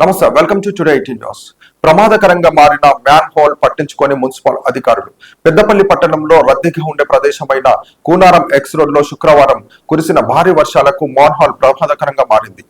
నమస్తే welcome to today eighteen news. ప్రమాదకరంగా మారిన మ్యాన్ హోల్ పట్టించుకొని మున్సిపల్ అధికారులు. పెద్దపల్లి పట్టణంలో రద్దీగా ఉండే ప్రదేశమైన కూనారం ఎక్స్ రోడ్లో శుక్రవారం కురిసిన భారీ వర్షాలకు మాన్ హాల్ ప్రమాదకరంగా మారింది.